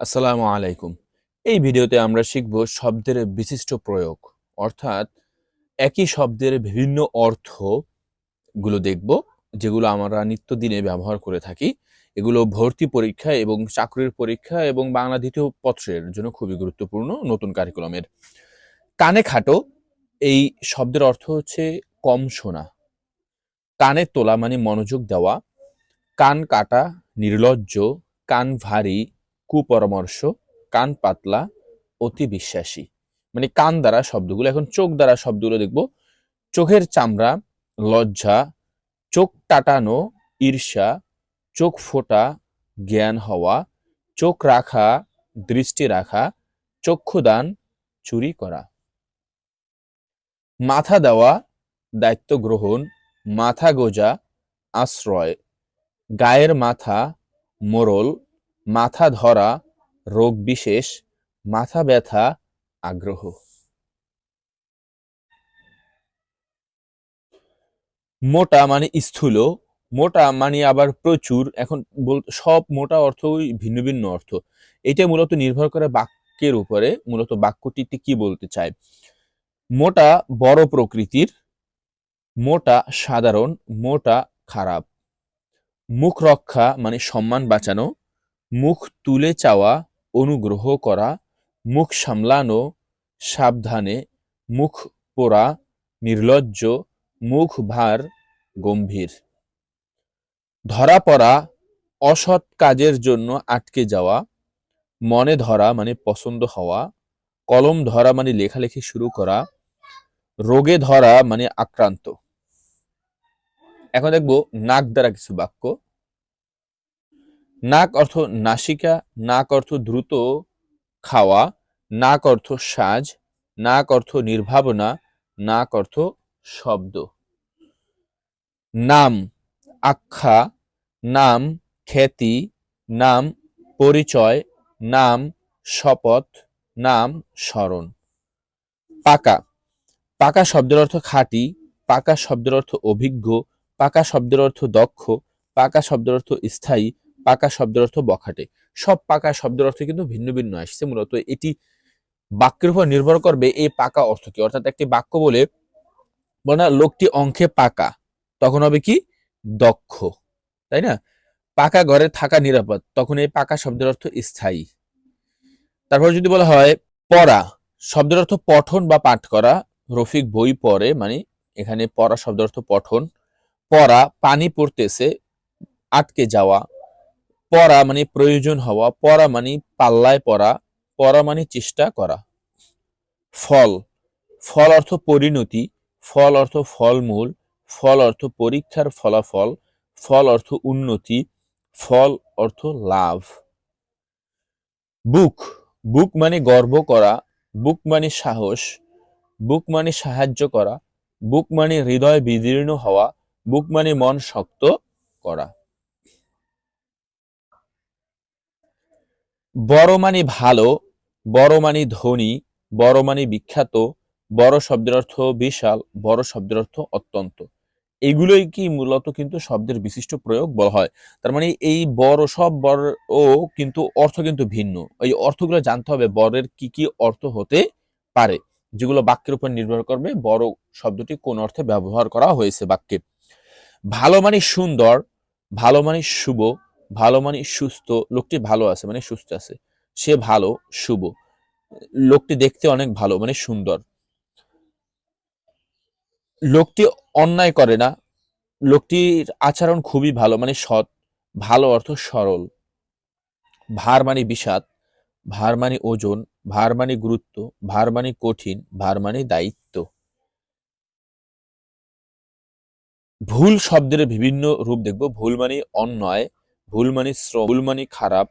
আসসালামু আলাইকুম। এই ভিডিওতে আমরা শিখব শব্দের বিশিষ্ট প্রয়োগ, অর্থাৎ একই শব্দের বিভিন্ন অর্থগুলো দেখব, যেগুলো আমরা নিত্যদিনে ব্যবহার করে থাকি। এগুলো ভর্তি পরীক্ষা এবং চাকরির পরীক্ষা এবং বাংলা দ্বিতীয় পত্রের জন্য খুবই গুরুত্বপূর্ণ নতুন কারিকুলামের। কানে খাটো, এই শব্দের অর্থ হচ্ছে কম শোনা। কানে তোলা মানে মনোযোগ দেওয়া। কান কাটা, নির্লজ্জ, কান ভারী কুপরামর্শ, কান পাতলা, অতি বিশ্বাসী। মানে কান দ্বারা শব্দগুলো, এখন চোখ দ্বারা শব্দগুলো দেখব। চোখের চামড়া, লজ্জা, চোখ টাটানো, ঈর্ষা, চোখ ফোটা, জ্ঞান হওয়া, চোখ রাখা, দৃষ্টি রাখা, চক্ষুদান, চুরি করা। মাথা দেওয়া, দায়িত্ব গ্রহণ, মাথা গোজা, আশ্রয়। গায়ের মাথা, মোরল মাথা ধরা, রোগ বিশেষ, মাথা ব্যথা, আগ্রহ। মোটা মানে স্থূল, মোটা মানে আবার প্রচুর, এখন বল- সব মোটা অর্থই ভিন্ন ভিন্ন অর্থ। এটা মূলত নির্ভর করে বাক্যের উপরে, মূলত বাক্যটিতে কি বলতে চায়। মোটা বড় প্রকৃতির, মোটা সাধারণ, মোটা খারাপ। মুখ রক্ষা মানে সম্মান বাঁচানো মুখ তুলে চাওয়া, অনুগ্রহ করা, মুখ সামলানো, সাবধানে, মুখ পোড়া, নির্লজ্জ, মুখ ভার, গম্ভীর। ধরা পড়া, অসৎ কাজের জন্য আটকে যাওয়া, মনে ধরা মানে পছন্দ হওয়া, কলম ধরা মানে লেখালেখি শুরু করা, রোগে ধরা মানে আক্রান্ত। এখন দেখব নাক দ্বারা কিছু বাক্য। নাক অর্থ নাসিকা, নাক অর্থ দ্রুত খাওয়া, নাক অর্থ সাজ, নাক অর্থ নির্ভাবনা, নাক অর্থ শব্দ। নাম আখ্যা, নাম খ্যাতি, নাম পরিচয়, নাম শপথ, নাম স্মরণ। পাকা। পাকা শব্দের অর্থ খাঁটি, পাকা শব্দের অর্থ অভিজ্ঞ, পাকা শব্দের অর্থ দক্ষ, পাকা শব্দের অর্থ স্থায়ী পাকা শব্দের অর্থ বখাটে। সব পাকা শব্দের অর্থ কিন্তু ভিন্ন ভিন্ন আসছে। মূলত এটি বাক্যের উপর নির্ভর করবে এই পাকা অর্থ কি। অর্থাৎ একটি বাক্য বলে বলে না, লোকটি অঙ্কে পাকা, তখন হবে কি? দক্ষ। তাই না? পাকা ঘরে থাকা নিরাপদ, তখন এই পাকা শব্দের অর্থ স্থায়ী। তারপর যদি বলা হয়, পড়া, শব্দের অর্থ পঠন বা পাঠ করা, রফিক বই পড়ে মানে এখানে পড়া শব্দের অর্থ পঠন। পড়া, পানি পড়তেছে, আটকে যাওয়া পড়া মানে প্রয়োজন হওয়া, পড়া মানে পাল্লায় পড়া পড়া মানে চেষ্টা করা। ফল ফল অর্থ পরিণতি, ফল অর্থ ফলমূল, ফল অর্থ পরীক্ষার ফলাফল, ফল অর্থ উন্নতি, ফল অর্থ লাভ। বুক বুক মানে গর্ব করা, বুক মানে সাহস, বুক মানে সাহায্য করা, বুক মানে হৃদয় বিদীর্ণ হওয়া, বুক মানে মন শক্ত করা। বড় মানে ভালো, বড় মানে ধনী, বড় মানে বিখ্যাত, বড় শব্দের অর্থ বিশাল, বড় শব্দের অর্থ অত্যন্ত। এগুলোই কি মূলত কিন্তু শব্দের বিশিষ্ট প্রয়োগ বলা হয়। তার মানে এই বড় সব বড় ও কিন্তু অর্থ কিন্তু ভিন্ন। এই অর্থগুলো জানতে হবে বরের কি কি অর্থ হতে পারে, যেগুলো বাক্যের উপর নির্ভর করবে বড় শব্দটি কোন অর্থে ব্যবহার করা হয়েছে বাক্যে। ভালো মানে সুন্দর, ভালো মানে শুভ ভালো মানে সুস্থ, লোকটি ভালো আছে মানে সুস্থ আছে। সে ভালো, শুভ। লোকটি দেখতে অনেক ভালো মানে সুন্দর। লোকটি অন্যায় করে না। লোকটির আচরণ খুবই ভালো মানে সৎ। ভালো অর্থ সরল। ভার মানে বিষাদ। ভার মানে ওজন। ভার মানে গুরুত্ব। ভার মানে কঠিন। ভার মানে দায়িত্ব। ভুল শব্দের বিভিন্ন রূপ দেখব। ভুল মানে অন্যায়। ভুল মানে শ্রম ভুল মানে খারাপ